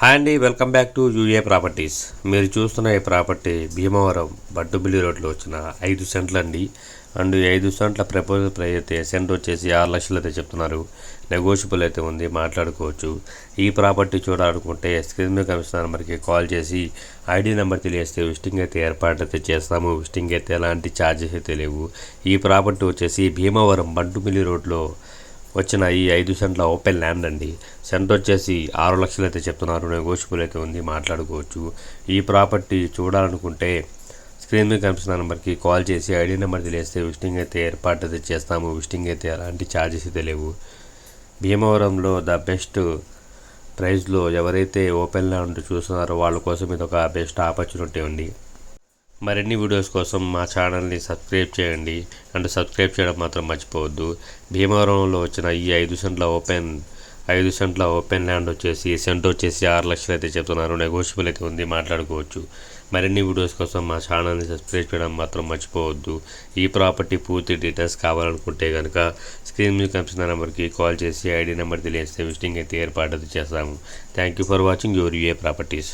Hi అండి welcome back to UA properties మీరు చూస్తున్న ఈ ప్రాపర్టీ భీమవరం బట్టుబిల్లి రోడ్లో వచ్చిన ఐదు సెంట్లు అండి అండ్ ఐదు సెంట్ల ప్రపోజల్ ప్రైస్ అయితే సెంట్ వచ్చేసి ఆరు లక్షలు అయితే చెప్తున్నారు. నెగోషియబుల్ అయితే ఉంది మాట్లాడుకోవచ్చు. ఈ ప్రాపర్టీ చూడాలనుకుంటే స్క్రీన్ మీద కనిపిస్తున్న నెంబర్కి కాల్ చేసి ఐడి నెంబర్ తెలియస్తే విస్టింగ్ అయితే ఏర్పాటు అయితే చేస్తాము. విస్టింగ్ అయితే ఎలాంటి ఛార్జెస్ అయితే లేవు. ఈ ప్రాపర్టీ వచ్చేసి భీమవరం బంటుమిల్లి రోడ్లో వచ్చిన ఈ ఐదు సెంట్ల ఓపెన్ ల్యాండ్ అండి. సెంట్ వచ్చేసి ఆరు లక్షలు అయితే చెప్తున్నారు. నెగోషియబుల్ అయితే ఉంది మాట్లాడుకోవచ్చు. ఈ ప్రాపర్టీ చూడాలనుకుంటే స్క్రీన్ మీద కనిపిస్తున్న నెంబర్కి కాల్ చేసి ఐడి నెంబర్ తెలియస్తే విజిటింగ్ అయితే ఏర్పాటు అయితే చేస్తాము. విజిటింగ్ అయితే ఎలాంటి ఛార్జెస్ అయితే లేవు. భీమవరంలో ద బెస్ట్ ప్రైస్లో ఎవరైతే ఓపెన్ ల్యాండ్ చూస్తున్నారో వాళ్ళ కోసం ఇది ఒక బెస్ట్ ఆపర్చునిటీ ఉంది మరిన్ని వీడియోస్ కోసం మా ఛానల్ని సబ్స్క్రైబ్ చేయండి. అండ్ సబ్స్క్రైబ్ చేయడం మాత్రం మర్చిపోవద్దు. భీమవరంలో వచ్చిన ఈ ఐదు సెంట్ల ఓపెన్ ఐదు సెంట్ల ఓపెన్ ల్యాండ్ వచ్చేసి సెంట్ వచ్చేసి ఆరు లక్షలు అయితే చెప్తున్నారు. నెగోషియబుల్ అయితే ఉంది మాట్లాడుకోవచ్చు. మరిన్ని వీడియోస్ కోసం మా ఛానల్ని సబ్స్క్రైబ్ చేయడం మాత్రం మర్చిపోవద్దు. ఈ ప్రాపర్టీ పూర్తి డీటెయిల్స్ కావాలనుకుంటే కనుక స్క్రీన్ మీద కనిపిస్తున్న నెంబర్కి కాల్ చేసి ఐడి నెంబర్ తెలియజేస్తే విజిటింగ్ అయితే ఏర్పాటు చేస్తాము. Thank you for watching your UA properties